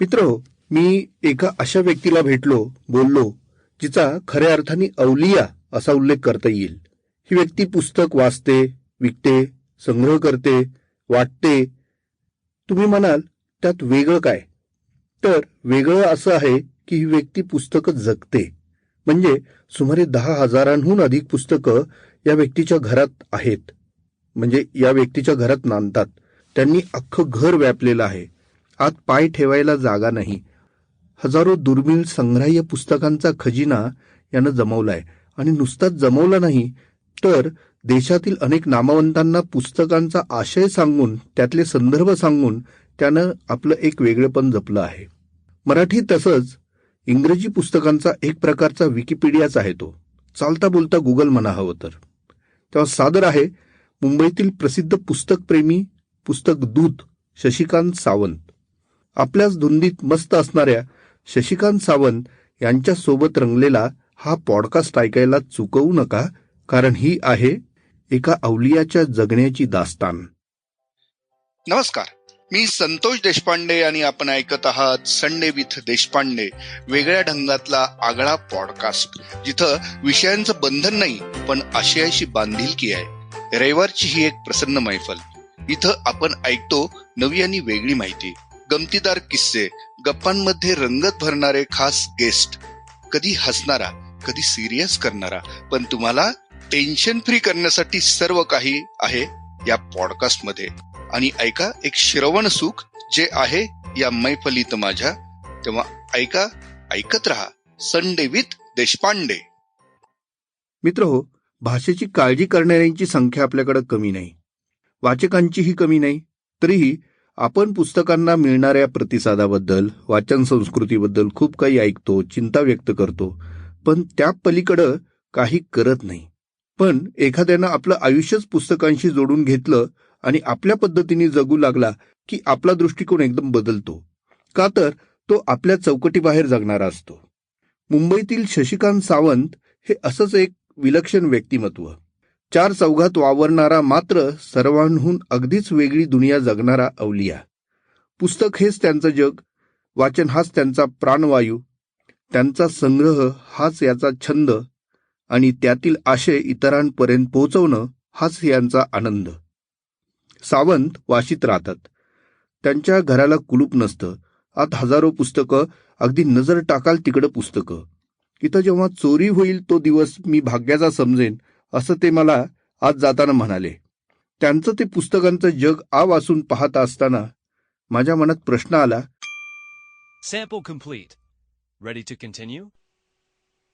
मित्र मी एका अशा व्यक्तीला भेटलो बोललो जिचा खऱ्या अर्थाने अवलिया असा उल्लेख करता येईल. ही व्यक्ती पुस्तक वाचते विकते संग्रह करते वाटते. तुम्ही म्हणाल त्यात वेगळं काय? तर वेगळं असं आहे की ही व्यक्ती पुस्तकं जगते. म्हणजे सुमारे दहा हजारांहून अधिक पुस्तकं या व्यक्तीच्या घरात आहेत. म्हणजे या व्यक्तीच्या घरात नांदतात. त्यांनी अख्खं घर व्यापलेलं आहे. आत पाय ठेवायला जागा नाही. हजारो दुर्मिळ संग्राह्य पुस्तकांचा खजिना यानं जमवलाय. आणि नुसताच जमवला नाही तर देशातील अनेक नामवंतांना पुस्तकांचा आशय सांगून त्यातले संदर्भ सांगून त्यानं आपलं एक वेगळेपण जपलं आहे. मराठी तसंच इंग्रजी पुस्तकांचा एक प्रकारचा विकिपीडियाच आहे तो. चालता बोलता गुगल म्हणा हवं तर. तेव्हा सादर आहे मुंबईतील प्रसिद्ध पुस्तकप्रेमी पुस्तक दूत शशिकांत सावंत. आपल्याच धुंदीत मस्त असणाऱ्या शशिकांत सावंत यांच्या सोबत रंगलेला हा पॉडकास्ट ऐकायला चुकवू नका कारण ही आहे एका अवलियाच्या जगण्याची दास्तान. नमस्कार. मी संतोष देशपांडे आणि आपण ऐकत आहात संडे विथ देशपांडे वेगळ्या ढंगातला आगळा पॉडकास्ट जिथं विषयांचं बंधन नाही पण आशयाशी बांधिलकी आहे. रविवारची ही एक प्रसन्न मैफल. इथं आपण ऐकतो नवी आणि वेगळी माहिती. गमतीदार किस्से गप्पांमध्ये रंगत भरणारे खास गेस्ट कधी हसणारा कधी सिरियस करणारा. पण तुम्हाला टेन्शन फ्री करण्यासाठी सर्व काही आहे या पॉडकास्टमध्ये. आणि ऐका एक श्रवण सुख जे आहे या मैफलीत माझ्या. तेव्हा ऐका ऐकत राहा. Sunday with Deshpande. मित्र हो भाषेची काळजी करणाऱ्यांची संख्या आपल्याकडे कमी नाही. वाचकांचीही कमी नाही. तरीही आपण पुस्तकांना मिळणाऱ्या प्रतिसादाबद्दल वाचन संस्कृतीबद्दल खूप काही ऐकतो चिंता व्यक्त करतो पण त्या पलीकडं काही करत नाही. पण एखाद्यानं आपलं आयुष्यच पुस्तकांशी जोडून घेतलं आणि आपल्या पद्धतीने जगू लागला की आपला दृष्टिकोन एकदम बदलतो. का तर तो आपल्या चौकटीबाहेर जगणारा असतो. मुंबईतील शशिकांत सावंत हे असंच एक विलक्षण व्यक्तिमत्व. चार चौघात वावरणारा मात्र सर्वांहून अगदीच वेगळी दुनिया जगणारा अवलिया. पुस्तक हेच त्यांचं जग वाचन हाच त्यांचा प्राणवायू त्यांचा संग्रह हाच याचा छंद आणि त्यातील आशय इतरांपर्यंत पोहोचवणं हाच यांचा आनंद. सावंत वाशीत राहतात. त्यांच्या घराला कुलूप नसतं. आत हजारो पुस्तकं अगदी नजर टाकाल तिकडं पुस्तकं. इथं जेव्हा चोरी होईल तो दिवस मी भाग्याचा समजेन. असं ते मला आज जाताना म्हणाले त्यांचं ते पुस्तकांचं जग आ वाचून पाहत असताना माझ्या मनात प्रश्न आला Sample complete. Ready to continue?